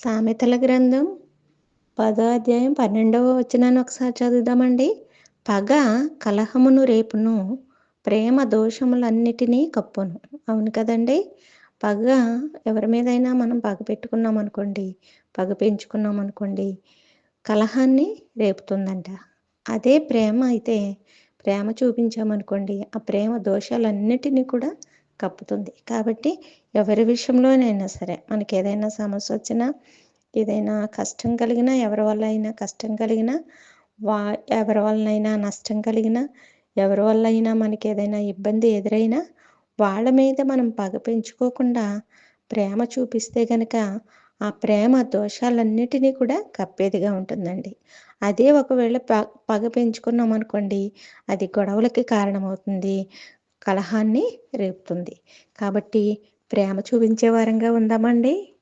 సామెతల గ్రంథం పదో అధ్యాయం పన్నెండవ వచనాన్ని ఒకసారి చదువుదామండి. పగ కలహమును రేపును ప్రేమ దోషములన్నిటినీ కప్పును. అవును కదండి? పగ ఎవరి మీదైనా మనం పగ పెట్టుకున్నాం అనుకోండి పగ పెంచుకున్నాం అనుకోండి కలహాన్ని రేపుతుందంట. అదే ప్రేమ అయితే ప్రేమ చూపించామనుకోండి ఆ ప్రేమ దోషాలన్నిటినీ కూడా కప్పుతుంది. కాబట్టి ఎవరి విషయంలోనైనా సరే మనకి ఏదైనా సమస్య వచ్చినా ఏదైనా కష్టం కలిగినా ఎవరి వల్ల అయినా కష్టం కలిగినా వా ఎవరి వల్లనైనా నష్టం కలిగినా ఎవరి వల్ల అయినా మనకి ఏదైనా ఇబ్బంది ఎదురైనా వాళ్ళ మీద మనం పగ పెంచుకోకుండా ప్రేమ చూపిస్తే కనుక ఆ ప్రేమ దోషాలన్నిటినీ కూడా కప్పేదిగా ఉంటుందండి. అదే ఒకవేళ ప పగ పెంచుకున్నాం అనుకోండి అది గొడవలకి కారణమవుతుంది కలహాన్ని రేపుతుంది. కాబట్టి ప్రేమ చూపించే వారంగా ఉందామండి.